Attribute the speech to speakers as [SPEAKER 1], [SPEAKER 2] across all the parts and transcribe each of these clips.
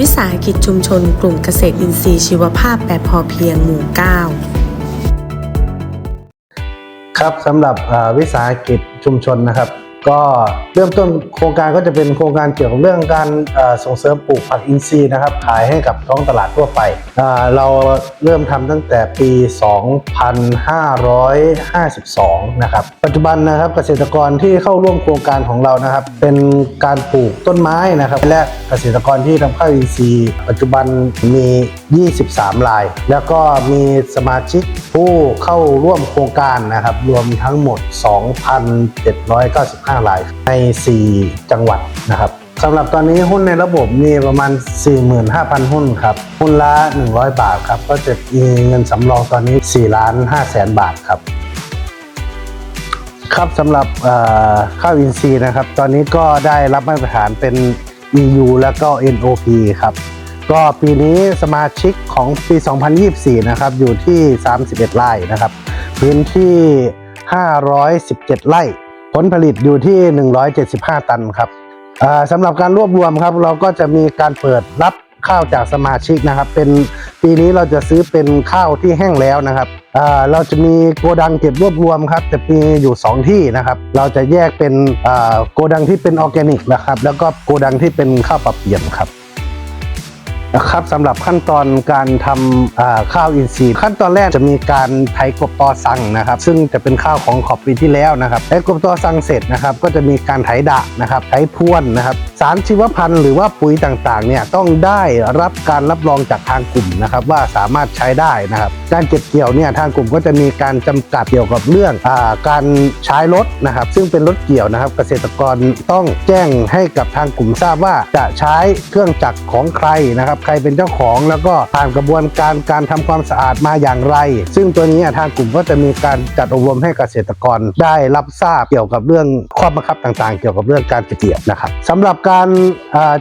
[SPEAKER 1] วิสาหกิจชุมชนกลุ่มเกษตรอินทรีย์ชีวภาพแบบพอเพียงหมู่ 9
[SPEAKER 2] ครับสำหรับวิสาหกิจชุมชนนะครับ ก็เริ่มต้นโครงการก็จะเป็นโครงการเกี่ยวกับเรื่องการส่งเสริมปลูกผักอินทรีย์นะครับขายให้กับท้องตลาดทั่วไปเอ่อเราเริ่มทำตั้งแต่ปี 2552 นะครับ ปัจจุบันนะครับเกษตรกรที่เข้าร่วมโครงการของเรานะครับ เป็นการปลูกต้นไม้นะครับ และเกษตรกรที่ทำข้าวอินทรีย์ ปัจจุบันมี 23 ราย แล้วก็มีสมาชิกผู้เข้าร่วมโครงการนะครับ รวมทั้งหมด 2,795รายใน 4 จังหวัดนะครับสำหรับตอนนี้หุ้นในระบบมีประมาณ 45,000 หุ้นครับ หุ้นละ 100 บาทครับ ก็จะมีเงินสำรองตอนนี้4ล้าน5แสนบาทครับ ครับสำหรับข้าวอินทรีย์นะครับ ตอนนี้ก็ได้รับมาตรฐานเป็น EU แล้วก็ NOP ครับ ก็ปีนี้สมาชิกของปี 2024 นะครับ อยู่ที่ 31 ไร่นะครับ พื้นที่ 517 ไร่ ผลผลิตอยู่ที่ 175 ตันครับเอ่อสำหรับการรวบรวมครับ เราก็จะมีการเปิดรับข้าวจากสมาชิกนะครับ เป็นปีนี้เราจะซื้อเป็นข้าวที่แห้งแล้วนะครับเอ่อเราจะมีโกดังเก็บรวบรวมครับจะมีอยู่ 2 ที่นะครับ เราจะแยกเป็นเอ่อโกดังที่เป็นออร์แกนิกนะครับ แล้วก็โกดังที่เป็นข้าวปรับเปลี่ยนครับ นะครับสำหรับขั้นตอนการทำข้าวอินทรีย์ ขั้นตอนแรกจะมีการไถกบตอสังนะครับ ซึ่งจะเป็นข้าวของขอบปีที่แล้วนะครับไถกบตอสังเสร็จนะครับ ก็จะมีการไถดะนะครับไถพรวนนะครับ สารชีวพันธุ์หรือว่าปุ๋ยต่างๆเนี่ยต้องได้รับการรับรองจากทางกลุ่มนะครับ ว่าสามารถใช้ได้นะครับ การเก็บเกี่ยวเนี่ยทางกลุ่มก็จะมีการจำกัดเกี่ยวกับเรื่องอาการใช้รถนะครับ ซึ่งเป็นรถเกี่ยวนะครับ เกษตรกรต้องแจ้งให้กับทางกลุ่มทราบว่าจะใช้เครื่องจักรของใครนะครับใครเป็นเจ้าของแล้วก็ผ่านกระบวนการการทำความสะอาดมาอย่างไร ซึ่งตัวนี้ทางกลุ่มก็จะมีการจัดอบรมให้เกษตรกรได้รับทราบเกี่ยวกับเรื่องข้อบังคับต่างๆ เกี่ยวกับเรื่องการเก็บเกี่ยวนะครับสำหรับการ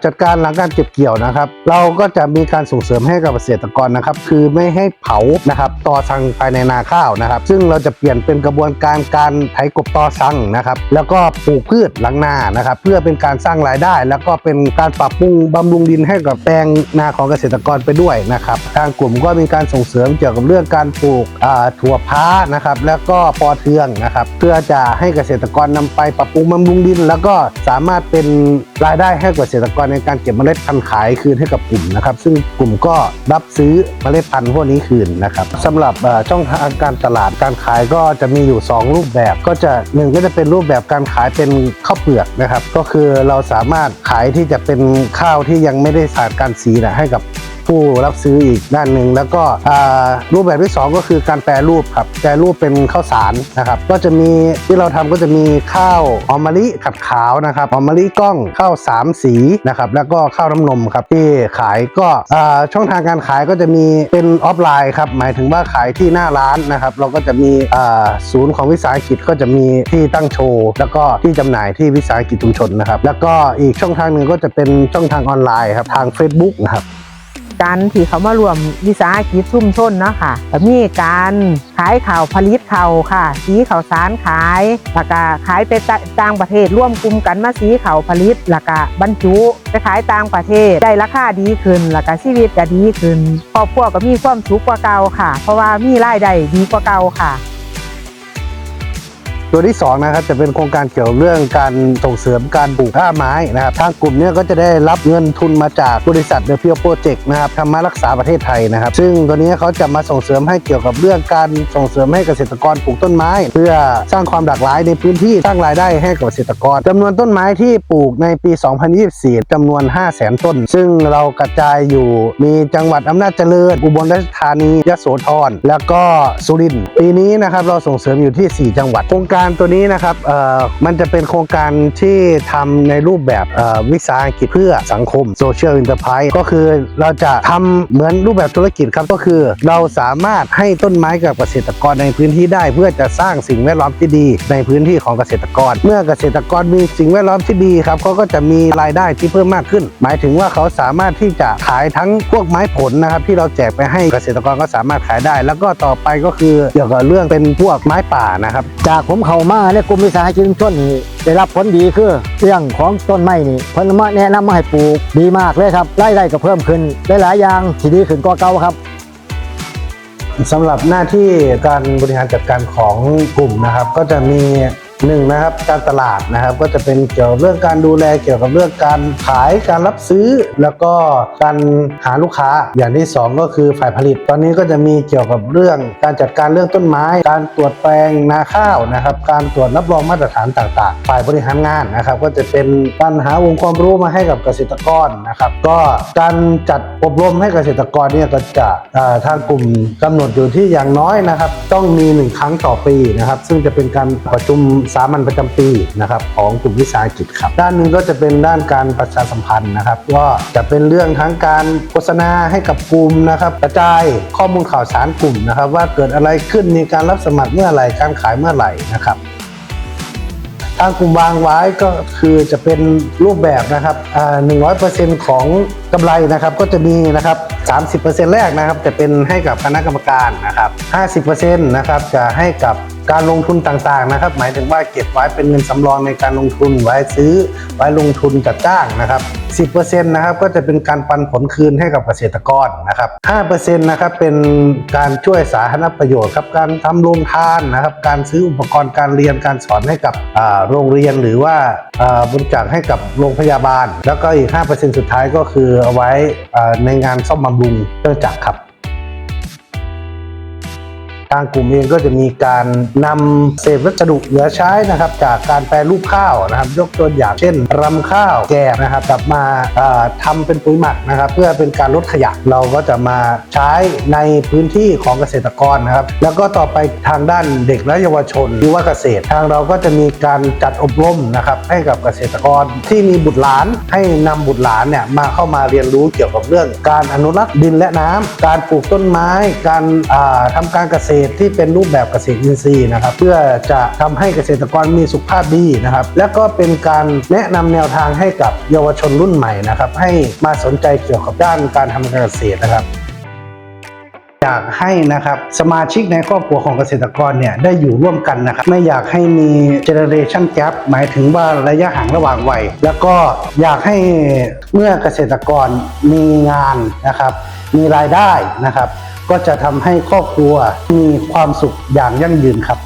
[SPEAKER 2] จัดการหลังการเก็บเกี่ยวนะครับ เราก็จะมีการส่งเสริมให้กับเกษตรกรนะครับ คือไม่ให้เผานะครับต่อสังภายในนาข้าวนะครับ ซึ่งเราจะเปลี่ยนเป็นกระบวนการการไถกบต่อสังนะครับ แล้วก็ปลูกพืชหลังนานะครับ เพื่อเป็นการสร้างรายได้ แล้วก็เป็นการปรับปรุงบำรุงดินให้กับแปลงนาของเกษตรกรไปด้วยนะครับ ทางกลุ่มก็มีการส่งเสริมเกี่ยวกับเรื่องการปลูกถั่วพ้านะครับ แล้วก็ปอเทืองนะครับ เพื่อจะให้เกษตรกรนำไปปรับปรุงบำรุงดิน แล้วก็สามารถเป็นรายได้ให้เกษตรกรในการเก็บเมล็ดพันธุ์ขายคืนให้กับกลุ่มนะครับ ซึ่งกลุ่มก็รับซื้อเมล็ดพันธุ์พวกนี้คืนนะครับสำหรับช่องทางการตลาดการขายก็จะมีอยู่ 2 รูปแบบก็จะหนึ่งก็จะเป็นรูปแบบการขายเป็นข้าวเปลือกนะครับ ก็คือเราสามารถขายที่จะเป็นข้าวที่ยังไม่ได้ผ่านการสีนะให้กับ ผู้รับซื้ออีกด้านหนึ่งแล้วก็รูปแบบที่ 2 ก็คือการแปรรูปครับแปรรูปเป็นข้าวสารนะครับ ก็จะมีที่เราทำก็จะมีข้าวอมมะลิขัดขาวนะครับอมมะลิกล้องข้าวสามสีนะครับแล้วก็ข้าวน้ำนมครับที่ขายก็ช่องทางการขายก็จะมีเป็นออฟไลน์ครับหมายถึงว่าขายที่หน้าร้านนะครับ เราก็จะมีศูนย์ของวิสาหกิจก็จะมีที่ตั้งโชว์ แล้วก็ที่จำหน่ายที่วิสาหกิจชุมชนนะครับ แล้วก็อีกช่องทางหนึ่งก็จะเป็นช่องทางออนไลน์ครับทาง Facebook นะครับ
[SPEAKER 3] การที่เขามารวมวิสาหกิจชุมชนเนาะค่ะก็มีการขายข่าวผลิตข่าวค่ะสีข่าวสารขายแล้วก็ขายไปต่างประเทศร่วมกลุ่มกันมาสีข่าวผลิตแล้วก็บรรจุไปขายต่างประเทศได้ราคาดีขึ้นแล้วก็ชีวิตก็ดีขึ้นครอบครัวก็มีความสุขกว่าเก่าค่ะ เพราะว่ามีรายได้ดีกว่าเก่าค่ะ
[SPEAKER 2] ตัวที่2นะครับจะเป็นโครงการเกี่ยวกับเรื่องการส่งเสริมการปลูกท่าไม้นะครับทางกลุ่มนี้ก็จะได้รับเงินทุนมาจากบริษัทเดอะเพียวโปรเจกต์นะครับธรรมารักษาประเทศไทยนะครับ ซึ่งตัวนี้เขาจะมาส่งเสริมให้เกี่ยวกับเรื่องการส่งเสริมให้เกษตรกรปลูกต้นไม้ เพื่อสร้างความหลากหลายในพื้นที่สร้างรายได้ให้กับเกษตรกรจำนวนต้นไม้ที่ปลูกในปี 2024จำนวน 5 0 0แสนต้น ซึ่งเรากระจายอยู่มีจังหวัดอำนาจเจริญ อุบลราชธานียโสธรแล้วก็สุรินทร์ปีนี้นะครับเราส่งเสริมอยู่ที่ 4 จังหวัดโครงการการตัวนี้นะครับมันจะเป็นโครงการที่ทำในรูปแบบวิสาหกิจเพื่อสังคม Social Enterprise ก็คือเราจะทำเหมือนรูปแบบธุรกิจครับก็คือ เราสามารถให้ต้นไม้กับเกษตรกรในพื้นที่ได้ เพื่อจะสร้างสิ่งแวดล้อมที่ดี ในพื้นที่ของเกษตรกร เมื่อเกษตรกรมีสิ่งแวดล้อมที่ดีครับเขาก็จะมีรายได้ที่เพิ่มมากขึ้น หมายถึงว่าเขาสามารถที่จะขายทั้งพวกไม้ผลนะครับ ที่เราแจกไปให้เกษตรกรก็สามารถขายได้ แล้วก็ต่อไปก็คือเกี่ยวกับเรื่องเป็นพวกไม้ป่านะครับ จากผม
[SPEAKER 4] เข้ามาในกลุ่มวิสาหกิจชุมชนนี่ได้รับผลดีคือเรื่องของต้นไม้นี่เพิ่นมาแนะนำมาให้ปลูกดีมากเลยครับรายได้ก็เพิ่มขึ้นได้หลายอย่างที่ดีขึ้นกว่าเก่าครับ
[SPEAKER 2] สำหรับหน้าที่การบริหารจัดการของกลุ่มนะครับ ก็จะมี หนึ่งนะครับการตลาดนะครับก็จะเป็นเกี่ยวกับเรื่องการดูแลเกี่ยวกับเรื่องการขายการรับซื้อ แล้วก็การหาลูกค้าอย่างที่สองก็คือฝ่ายผลิต ตอนนี้ก็จะมีเกี่ยวกับเรื่องการจัดการเรื่องต้นไม้ การตรวจแปลงนาข้าวนะครับการตรวจรับรองมาตรฐานต่างๆ ฝ่ายบริหารงานนะครับก็จะเป็นการหาองค์ความรู้มาให้กับเกษตรกรนะครับก็การจัดอบรมให้เกษตรกรเนี่ยก็จะทางกลุ่มกำหนดอยู่ที่อย่างน้อยนะครับต้องมีหนึ่งครั้งต่อปีนะครับซึ่งจะเป็นการประชุมสามัญประจำปีนะครับของกลุ่มวิสาหกิจครับ ด้านหนึ่งก็จะเป็นด้านการประชาสัมพันธ์นะครับ ก็จะเป็นเรื่องทั้งการโฆษณาให้กับกลุ่มนะครับ กระจายข้อมูลข่าวสารกลุ่มนะครับ ว่าเกิดอะไรขึ้นมีการรับสมัครเมื่อไหร่การขายเมื่อไหร่นะครับทางกลุ่มวางไว้ก็คือจะเป็นรูปแบบนะครับอ่า100%ของ กำไรนะครับก็จะมีนะครับ30%แรกนะครับจะเป็นให้กับคณะกรรมการนะครับ50%นะครับจะให้กับการลงทุนต่างๆนะครับ หมายถึงว่าเก็บไว้เป็นเงินสำรองในการลงทุนไว้ซื้อ ไว้ลงทุนจัดจ้างนะครับ 10%นะครับก็จะเป็นการปันผลคืนให้กับเกษตรกรนะครับ 5%นะครับเป็นการช่วยสาธารณประโยชน์ครับการทำโรงทานนะครับ การซื้ออุปกรณ์การเรียนการสอนให้กับโรงเรียนหรือว่าอ่าบริจาคให้กับโรงพยาบาล แล้วก็อีก 5%สุดท้ายก็คือเอาไว้ในงานซ่อมบำรุงเครื่องจักรครับ ทางกลุ่มเองก็จะมีการนำเศษวัสดุเหลือใช้นะครับ จากการแปรรูปข้าวนะครับ ยกตัวอย่างเช่นรำข้าวแก่นะครับกลับมาเอ่อทำเป็นปุ๋ยหมักนะครับ เพื่อเป็นการลดขยะเราก็จะมาใช้ในพื้นที่ของเกษตรกรนะครับ แล้วก็ต่อไปทางด้านเด็กและเยาวชนหรือว่าเกษตร ทางเราก็จะมีการจัดอบรมนะครับ ให้กับเกษตรกรที่มีบุตรหลานให้นำบุตรหลานเนี่ยมาเข้ามาเรียนรู้เกี่ยวกับเรื่อง การอนุรักษ์ดินและน้ำการปลูกต้นไม้ การอ่าทำการเกษตรที่เป็นรูปแบบเกษตรอินทรีย์นะครับเพื่อจะทำให้เกษตรกรมีสุขภาพดีนะครับและก็เป็นการแนะนำแนวทางให้กับเยาวชนรุ่นใหม่นะครับให้มาสนใจเกี่ยวกับด้านการทำการเกษตรนะครับอยากให้นะครับสมาชิกในครอบครัวของเกษตรกรเนี่ยได้อยู่ร่วมกันนะครับไม่อยากให้มีเจเนเรชันแก p หมายถึงว่าระยะห่างระหว่างวัยแล้วก็อยากให้เมื่อเกษตรกรมีงานนะครับ มีรายได้นะครับ ก็จะทำให้ครอบครัวมีความสุขอย่างยั่งยืนครับ